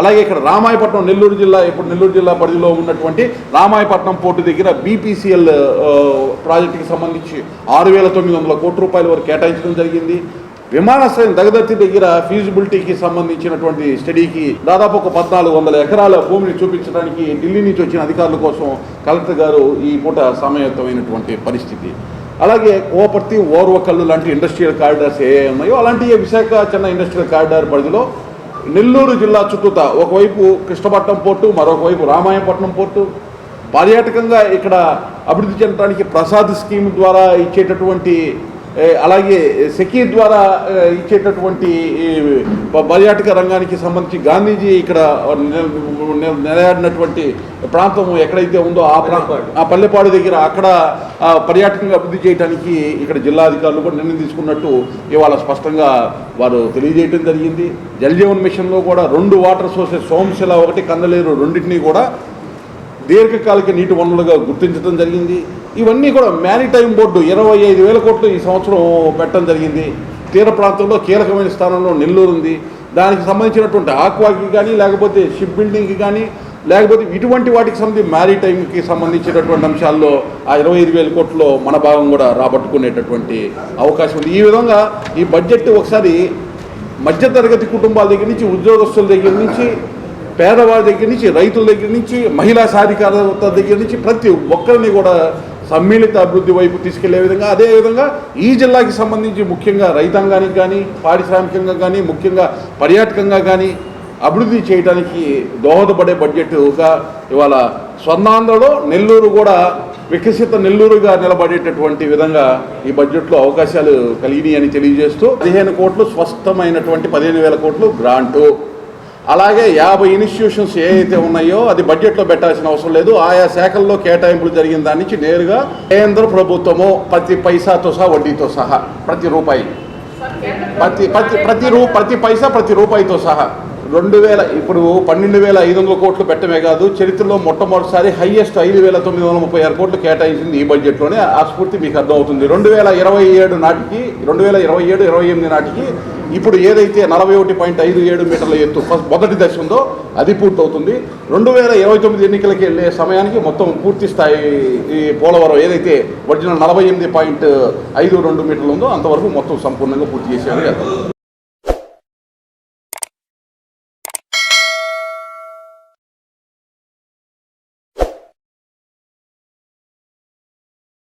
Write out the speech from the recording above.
అలాగే ఇక్కడ రామాయపట్నం నెల్లూరు జిల్లా ఇప్పుడు నెల్లూరు జిల్లా పరిధిలో ఉన్నటువంటి రామాయపట్నం పోర్టు దగ్గర బీపీసీఎల్ ప్రాజెక్టుకి సంబంధించి ఆరు వేల తొమ్మిది వందల కోట్ల రూపాయల వరకు కేటాయించడం జరిగింది. విమానాశ్రయం దగదర్తి దగ్గర ఫీజిబిలిటీకి సంబంధించినటువంటి స్టడీకి దాదాపు ఒక పద్నాలుగు వందల ఎకరాల భూమిని చూపించడానికి ఢిల్లీ నుంచి వచ్చిన అధికారుల కోసం కలెక్టర్ గారు ఈ పూట సమయత్తమైనటువంటి పరిస్థితి. అలాగే కోపర్తి ఓర్వకల్లు లాంటి ఇండస్ట్రియల్ కారిడార్స్ ఏ ఉన్నాయో అలాంటి విశాఖ చిన్న ఇండస్ట్రియల్ కారిడార్ పరిధిలో నెల్లూరు జిల్లా చుట్టూత ఒకవైపు కృష్ణపట్నం పోర్టు మరొకవైపు రామాయపట్నం పోర్టు. పర్యాటకంగా ఇక్కడ అభివృద్ధి చెందడానికి ప్రసాద్ స్కీమ్ ద్వారా ఇచ్చేటటువంటి అలాగే సెకీ ద్వారా ఇచ్చేటటువంటి పర్యాటక రంగానికి సంబంధించి గాంధీజీ ఇక్కడ నిలయాడినటువంటి ప్రాంతం ఎక్కడైతే ఉందో ఆ ప్రాంతం ఆ పల్లెపాడు దగ్గర అక్కడ పర్యాటకంగా అభివృద్ధి చేయడానికి ఇక్కడ జిల్లా అధికారులు కూడా నిర్ణయం తీసుకున్నట్టు ఇవాళ స్పష్టంగా వారు తెలియజేయడం జరిగింది. జల్ జీవన్ మిషన్లో కూడా రెండు వాటర్ సోర్సెస్ సోమశిల ఒకటి కందలేరు రెండింటినీ కూడా దీర్ఘకాలిక నీటి వనరులుగా గుర్తించడం జరిగింది. ఇవన్నీ కూడా మ్యారిటైమ్ బోర్డు ఇరవై ఐదు వేల కోట్లు ఈ సంవత్సరం పెట్టడం జరిగింది. తీర ప్రాంతంలో కీలకమైన స్థానంలో నెల్లూరు ఉంది. దానికి సంబంధించినటువంటి ఆక్వాకి కానీ లేకపోతే షిప్ బిల్డింగ్కి కానీ లేకపోతే ఇటువంటి వాటికి సంబంధించి మ్యారిటైమ్కి సంబంధించినటువంటి అంశాల్లో ఆ ఇరవై ఐదు వేల కోట్లలో మన భాగం కూడా రాబట్టుకునేటటువంటి అవకాశం ఉంది. ఈ విధంగా ఈ బడ్జెట్ ఒకసారి మధ్యతరగతి కుటుంబాల దగ్గర నుంచి ఉద్యోగస్తుల దగ్గర నుంచి పేదవారి దగ్గర నుంచి రైతుల దగ్గర నుంచి మహిళా సాధికారత దగ్గర నుంచి ప్రతి ఒక్కరిని కూడా సమ్మిళిత అభివృద్ధి వైపు తీసుకెళ్ళే విధంగా అదేవిధంగా ఈ జిల్లాకి సంబంధించి ముఖ్యంగా రైతాంగానికి కానీ పారిశ్రామికంగా కానీ ముఖ్యంగా పర్యాటకంగా కానీ అభివృద్ధి చేయడానికి దోహదపడే బడ్జెట్గా ఇవాళ స్వర్ణాంధ్రలో నెల్లూరు కూడా వికసిత నెల్లూరుగా నిలబడేటటువంటి విధంగా ఈ బడ్జెట్లో అవకాశాలు కలిగినాయి అని తెలియజేస్తూ పదిహేను కోట్లు స్పష్టమైనటువంటి పదిహేను వేల కోట్లు గ్రాంటు. అలాగే యాభై ఇన్స్టిట్యూషన్స్ ఏ అయితే ఉన్నాయో అది బడ్జెట్లో పెట్టాల్సిన అవసరం లేదు. ఆయా శాఖల్లో కేటాయింపులు జరిగిన దాని నుంచి నేరుగా కేంద్ర ప్రభుత్వము ప్రతి పైసాతో సహా వడ్డీతో సహా ప్రతి రూపాయి. ప్రతి ప్రతి ప్రతి రూ ప్రతి పైసా ప్రతి రూపాయితో సహా. రెండు వేల ఇప్పుడు పన్నెండు వేల ఐదు వందల కోట్లు పెట్టమే కాదు చరిత్రలో మొట్టమొదటిసారి హైయెస్ట్ ఐదు వేల తొమ్మిది వందల ముప్పై ఆరు కోట్లు కేటాయించింది ఈ బడ్జెట్లోనే. ఆ స్ఫూర్తి మీకు అర్థమవుతుంది. రెండు వేల ఇరవై ఏడు నాటికి రెండు వేల ఇరవై ఏడు ఇరవై ఎనిమిది నాటికి ఇప్పుడు ఏదైతే నలభై ఒకటి పాయింట్ ఐదు ఏడు మీటర్ల ఎత్తు ఫస్ట్ మొదటి దశ ఉందో అది పూర్తవుతుంది. రెండు వేల ఇరవై తొమ్మిది ఎన్నికలకి వెళ్ళే సమయానికి మొత్తం పూర్తి స్థాయి ఈ పోలవరం ఏదైతే ఒరిజినల్ నలభై ఎనిమిది పాయింట్ ఐదు రెండు మీటర్లు ఉందో అంతవరకు మొత్తం సంపూర్ణంగా పూర్తి చేసేవారు